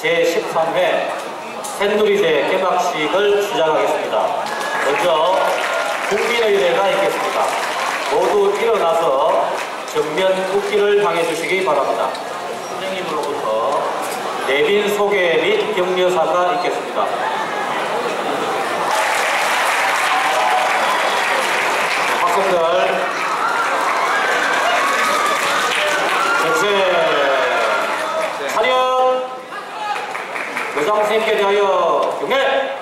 제13회 새누리대 개막식을 시작하겠습니다. 먼저 국민의례가 있겠습니다. 모두 일어나서 정면 국기를 당해주시기 바랍니다. 선생님으로부터 내빈 소개 및 격려사가 있겠습니다. 선생님께 대하여 경례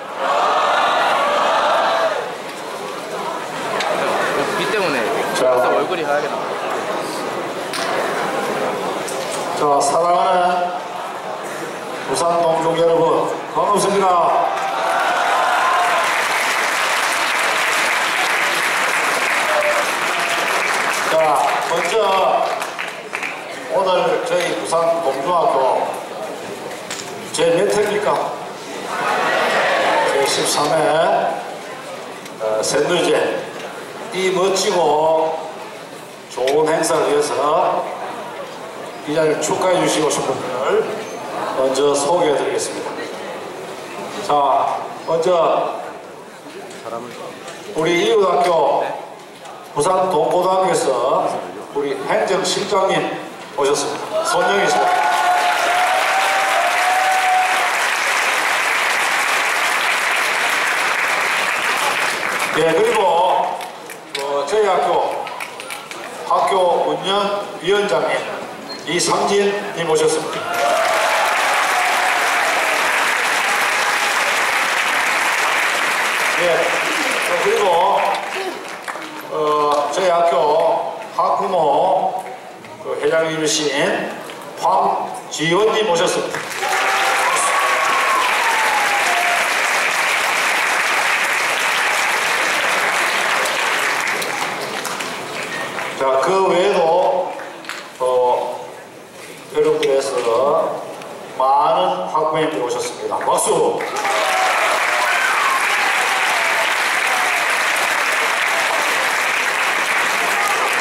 비 때문에 자. 얼굴이 하얗게 나와. 자, 사랑하는 부산 동족 여러분, 반갑습니다. 자, 먼저 오늘 저희 부산 동중학교 제몇 회입니까? 제 13회 어, 샌드위치 이 멋지고 좋은 행사를 위해서 이 자리를 축하해 주시고 싶은 분을 먼저 소개해 드리겠습니다. 자, 먼저 우리 이웃학교 부산 동고등학교에서 우리 행정실장님 오셨습니다. 손영희 씨. 예, 그리고 어, 저희 학교 학교 운영 위원장님 이상진님 오셨습니다. 예, 어, 그리고 어, 저희 학교 학부모 그 회장님이신 황지원님 오셨습니다. 자, 그 외에도 어, 여러분들에서 많은 학부모님들이 오셨습니다. 박수!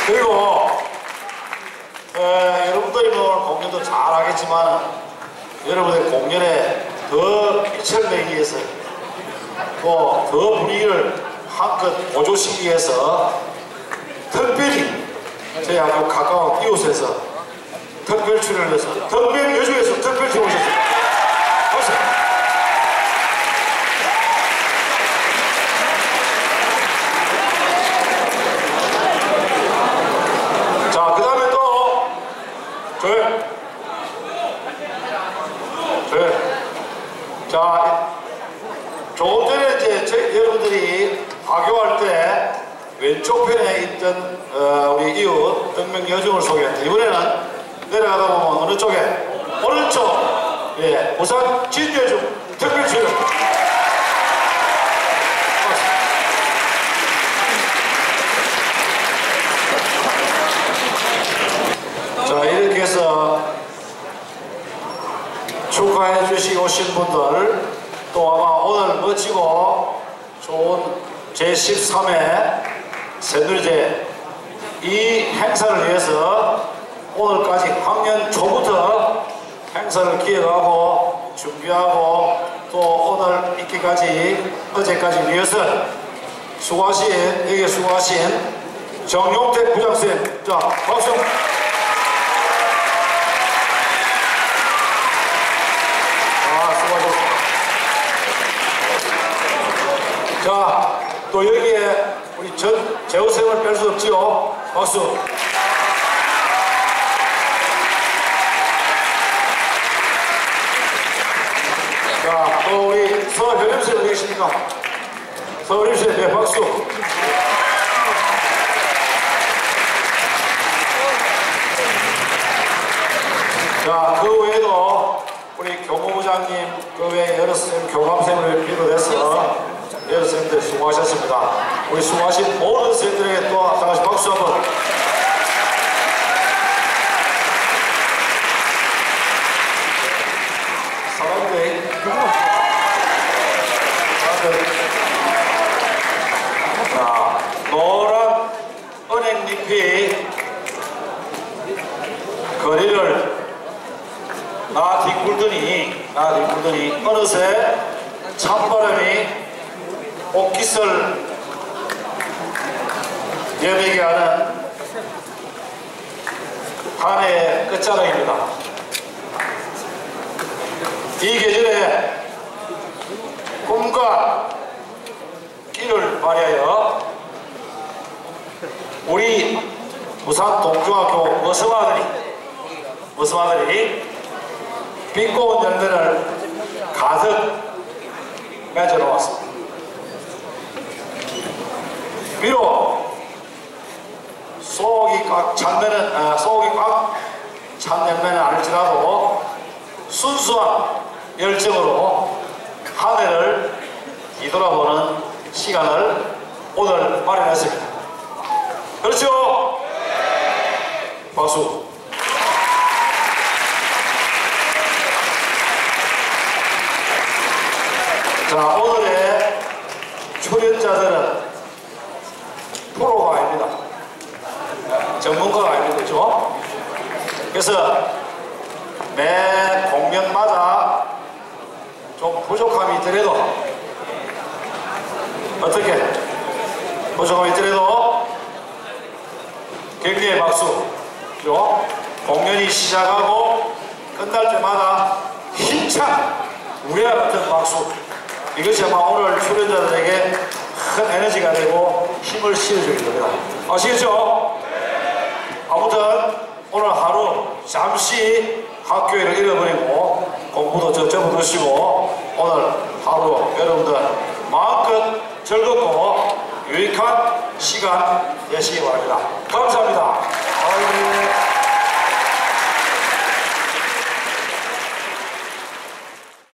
그리고 에, 여러분들이 뭐 공연도 잘 하겠지만 여러분의 공연에 더 빛을 내기 위해서 또 더 분위기를 한껏 보조시키기 위해서 특별히 저희 학교 가까운 이웃에서 특별 출연을 해서 특별 여주에서 특별 팀 오셨습니다. 박수! 자, 그 다음에 또 저희 저희 자 조금 전에 이제 저희 여러분들이 하교할 때 왼쪽 편에 있던 어, 우리 이웃 등명 여중을 소개했는데 이번에는 내려가다 보면 어느 쪽에? 오른쪽. 예 부산 진여중 특별 출연 자 이렇게 해서 축하해 주시고 오신 분들 또 아마 오늘 멋지고 좋은 제13회 새누리제 이 행사를 위해서 오늘까지 학년 초부터 행사를 기획하고 준비하고 또 오늘 있기까지 어제까지 리허설 수고하신 여기 수고하신 정용택 부장쌤 자 박수 아, 수고하셨습니다. 자, 또 여기에 우리 전 재호쌤을 뺄 수 없지요. 박수. 자, 또 우리 서현임쌤 어디 계십니까? 서현임쌤, 네, 박수. 자, 그 외에도 우리 교무부장님, 그 외에 여러 쌤, 교감쌤을 비롯해서 여러 쌤들 수고하셨습니다. 우리 수고하신 모든 쌤들에게 또다 같이 박수 한번. 사람들 자, 노란 은행잎이 거리를 나 뒷굴더니 나 뒷굴더니 어느새 찬바람이 옷깃을 여미게 하는 한 해의 끝자락입니다. 이 계절에 꿈과 끼를 발휘하여 우리 부산 동중학교 머슴아들이 머슴아들이 빛고운 열매를 가득 맺어 놓았습니다. 비록 속이 꽉 찬면은 아, 속이 꽉찬 열매는 아닐지라도 순수한 열정으로 한 해를 뒤돌아보는 시간을 오늘 마련했습니다. 그렇죠? 박수. 자, 오늘의 출연자들은 프로가 아닙니다. 전문가가 아닙니다. 그렇죠? 그래서 매 공연마다 좀 부족함이 있더라도 어떻게 부족함이 있더라도 격려의 박수 그죠? 공연이 시작하고 끝날 때마다 힘찬 우리와 같은 박수 이것이 아마 오늘 출연자들에게 큰 에너지가 되고 힘을 실어주게 됩니다 아시겠죠? 아무튼 오늘 하루 잠시 학교를 잃어버리고 공부도 저 접어두시고 오늘 하루 여러분들 마음껏 즐겁고 유익한 시간 되시기 바랍니다. 감사합니다.